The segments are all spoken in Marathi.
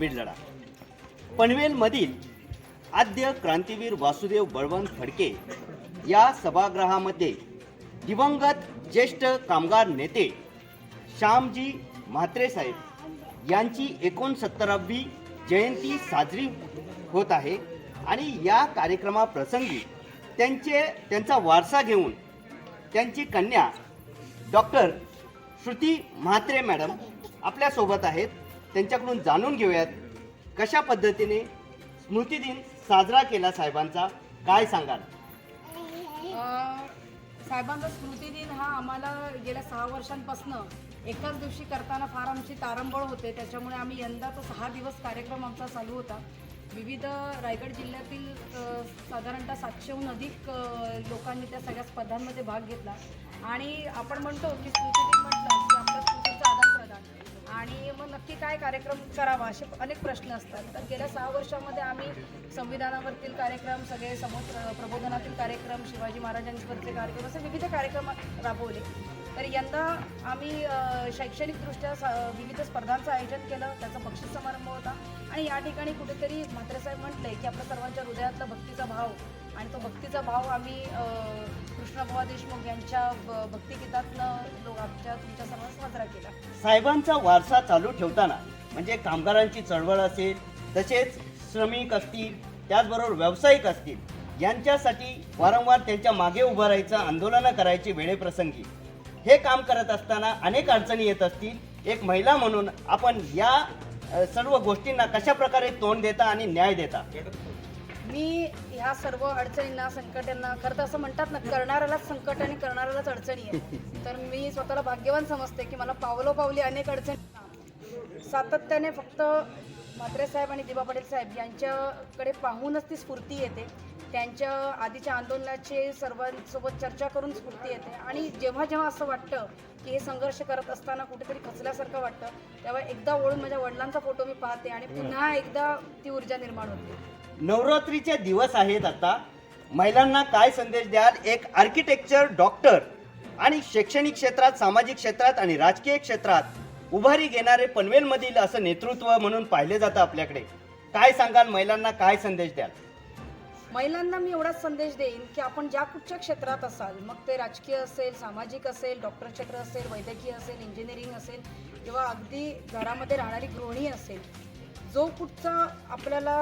बीड लढा. पनवेलमधील आद्य क्रांतीवीर वासुदेव बळवंत फडके या सभागृहामध्ये दिवंगत ज्येष्ठ कामगार नेते श्यामजी म्हात्रे साहेब यांची एकोणसत्तरावी जयंती साजरी होत आहे आणि या कार्यक्रमाप्रसंगी त्यांचे त्यांचा वारसा घेऊन त्यांची कन्या डॉक्टर श्रुती म्हात्रे मॅडम आपल्यासोबत आहेत. त्यांच्याकडून जाणून घेऊयात कशा पद्धतीने स्मृतिदिन साजरा केला साहेबांचा काय सांगाल? साहेबांचा स्मृतिदिन हा आम्हाला गेल्या सहा वर्षांपासनं एकाच दिवशी करताना फार आमची तारंबळ होते. त्याच्यामुळे आम्ही यंदा तो सहा दिवस कार्यक्रम आमचा चालू होता. विविध रायगड जिल्ह्यातील साधारणतः सातशेहून अधिक लोकांनी त्या सगळ्या स्पर्धांमध्ये भाग घेतला. आणि आपण म्हणतो की स्मृतिदिन आणि मग नक्की काय कार्यक्रम करावा असे अनेक प्रश्न असतात. तर गेल्या सहा वर्षामध्ये आम्ही संविधानावरतील कार्यक्रम सगळे समोर प्रबोधनातील कार्यक्रम शिवाजी महाराजांवरचे कार्यक्रम असे विविध कार्यक्रम राबवले. तर यंदा आम्ही शैक्षणिकदृष्ट्या स- विविध स्पर्धांचं आयोजन केलं त्याचा बक्षीस समारंभ होता आणि या ठिकाणी कुठेतरी म्हात्रेसाहेब म्हटले की आपल्या सर्वांच्या हृदयातला भक्तीचा भाव आणि तो भक्तीचा भाव आम्ही अ, देशमुख यांच्या भक्तिगीतातनं लोक आमच्या तुमच्या सर्वांना साजरा केला. साहेबांचा वारसा चालू ठेवताना म्हणजे कामगारांची चळवळ असेल तसेच श्रमिक असतील त्याचबरोबर व्यावसायिक असतील यांच्यासाठी वारंवार त्यांच्या मागे उभं राहायचं आंदोलनं करायची वेळेप्रसंगी. हे काम करत असताना अनेक अडचणी येत असतील. एक महिला म्हणून आपण या सर्व गोष्टींना कशा प्रकारे तोंड देता आणि न्याय देता? मी ह्या सर्व अडचणींना संकटांना खरं तर असं म्हणतात ना करणाऱ्यालाच संकट आणि करणाऱ्यालाच अडचणी आहे तर मी स्वतःला भाग्यवान समजते की मला पावलोपावली अनेक अडचणी सातत्याने फक्त म्हात्रे साहेब आणि दिबा पटेल साहेब यांच्याकडे पाहूनच ती स्फूर्ती येते. त्यांच्या आधीच्या आंदोलनाची सर्वांसोबत चर्चा करून स्फूर्ती येते. आणि जेव्हा जेव्हा असं वाटतं की हे संघर्ष करत असताना कुठेतरी खचल्यासारखं वाटतं तेव्हा एकदा ओळून माझ्या वडिलांचा फोटो मी पाहते आणि पुन्हा एकदा ती ऊर्जा निर्माण होते. नवरात्रीचे दिवस आहेत आता. महिलांना काय संदेश द्याल? एक आर्किटेक्चर डॉक्टर आणि शैक्षणिक क्षेत्रात सामाजिक क्षेत्रात आणि राजकीय क्षेत्रात उभारी घेणारे पनवेलमधील असं नेतृत्व म्हणून पाहिले जातं आपल्याकडे. काय सांगाल? महिलांना काय संदेश द्याल? महिलांना मी एवढाच संदेश देईन की आपण ज्या कुठच्या क्षेत्रात असाल मग ते राजकीय असेल सामाजिक असेल डॉक्टर क्षेत्र असेल वैद्यकीय असेल इंजिनिअरिंग असेल किंवा अगदी घरामध्ये राहणारी गृहिणी असेल जो कुठचा आपल्याला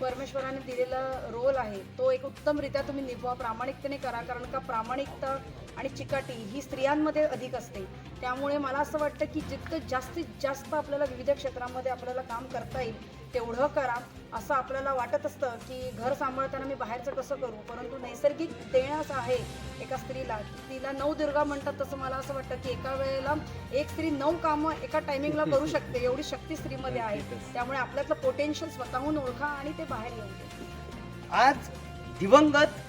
परमेश्वराने दिलेला रोल आहे तो एक उत्तमरित्या तुम्ही निभवा. प्रामाणिकतेने करा कारण का प्रामाणिकता आणि चिकाटी ही स्त्रियांमध्ये अधिक असते. त्यामुळे मला असं वाटतं की जितकं जास्तीत जास्त आपल्याला विविध क्षेत्रामध्ये आपल्याला काम करता येईल तेवढं करा. असं आपल्याला वाटत असतं की घर सांभाळताना मी बाहेरचं कसं करू? परंतु नैसर्गिक देणं असं आहे एका स्त्रीला. तिला नऊ दुर्गा म्हणतात तसं मला असं वाटतं की एका वेळेला एक स्त्री नऊ कामं एका टायमिंगला करू शकते एवढी शक्ती स्त्रीमध्ये आहे. त्यामुळे आपल्यातलं पोटेन्शियल स्वतःहून ओळखा आणि ते बाहेर येऊ आज दिवंगत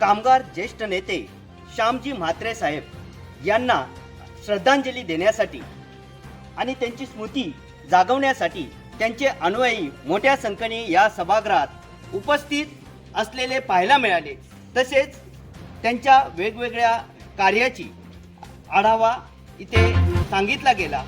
कामगार ज्येष्ठ नेते श्यामजी म्हात्रे साहेब यांना श्रद्धांजली देण्यासाठी आणि त्यांची स्मृती जागवण्यासाठी त्यांचे अनुयायी मोठ्या संख्येने या सभागृहात उपस्थित असलेले पाहायला मिळाले. तसेच त्यांच्या वेगवेगळ्या कार्याची आढावा इथे सांगितला गेला.